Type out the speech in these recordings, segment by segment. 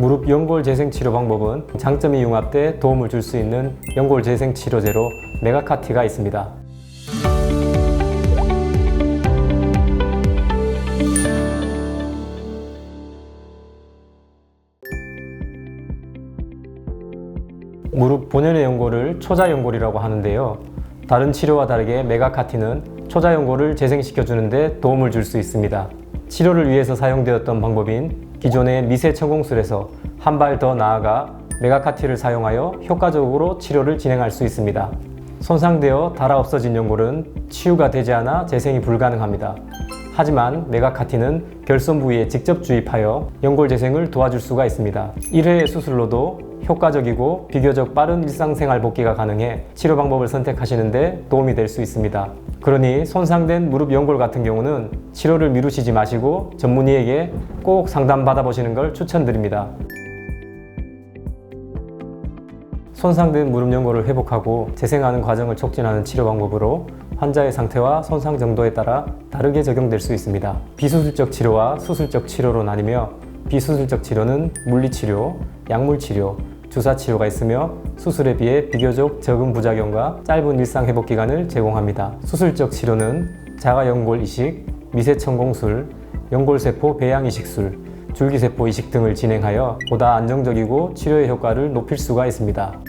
무릎 연골 재생 치료 방법은 장점이 융합돼 도움을 줄 수 있는 연골 재생 치료제로 메가카티가 있습니다. 무릎 본연의 연골을 초자 연골이라고 하는데요. 다른 치료와 다르게 메가카티는 초자 연골을 재생시켜 주는데 도움을 줄 수 있습니다. 치료를 위해서 사용되었던 방법인 기존의 미세 천공술에서 한 발 더 나아가 메가카티를 사용하여 효과적으로 치료를 진행할 수 있습니다. 손상되어 닳아 없어진 연골은 치유가 되지 않아 재생이 불가능합니다. 하지만 메가카티는 결손 부위에 직접 주입하여 연골 재생을 도와줄 수가 있습니다. 1회 수술로도 효과적이고 비교적 빠른 일상생활 복귀가 가능해 치료 방법을 선택하시는데 도움이 될 수 있습니다. 그러니 손상된 무릎 연골 같은 경우는 치료를 미루시지 마시고 전문의에게 꼭 상담 받아보시는 걸 추천드립니다. 손상된 무릎 연골을 회복하고 재생하는 과정을 촉진하는 치료 방법으로 환자의 상태와 손상 정도에 따라 다르게 적용될 수 있습니다. 비수술적 치료와 수술적 치료로 나뉘며 비수술적 치료는 물리치료, 약물치료, 주사치료가 있으며 수술에 비해 비교적 적은 부작용과 짧은 일상 회복 기간을 제공합니다. 수술적 치료는 자가연골 이식, 미세천공술, 연골세포 배양 이식술, 줄기세포 이식 등을 진행하여 보다 안정적이고 치료의 효과를 높일 수가 있습니다.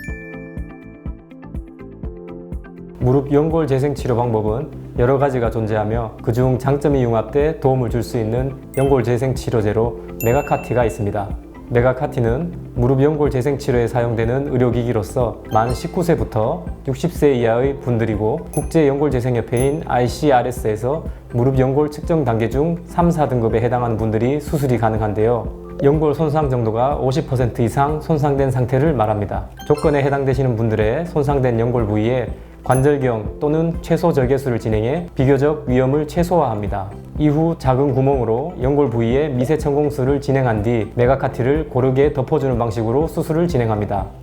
무릎 연골 재생 치료 방법은 여러 가지가 존재하며 그중 장점이 융합돼 도움을 줄 수 있는 연골 재생 치료제로 메가카티가 있습니다. 메가카티는 무릎 연골 재생 치료에 사용되는 의료기기로서 만 19세부터 60세 이하의 분들이고 국제 연골 재생 협회인 ICRS에서 무릎 연골 측정 단계 중 3, 4등급에 해당하는 분들이 수술이 가능한데요. 연골 손상 정도가 50% 이상 손상된 상태를 말합니다. 조건에 해당되시는 분들의 손상된 연골 부위에 관절경 또는 최소 절개술을 진행해 비교적 위험을 최소화합니다. 이후 작은 구멍으로 연골 부위에 미세 천공술을 진행한 뒤 메가카티를 고르게 덮어주는 방식으로 수술을 진행합니다.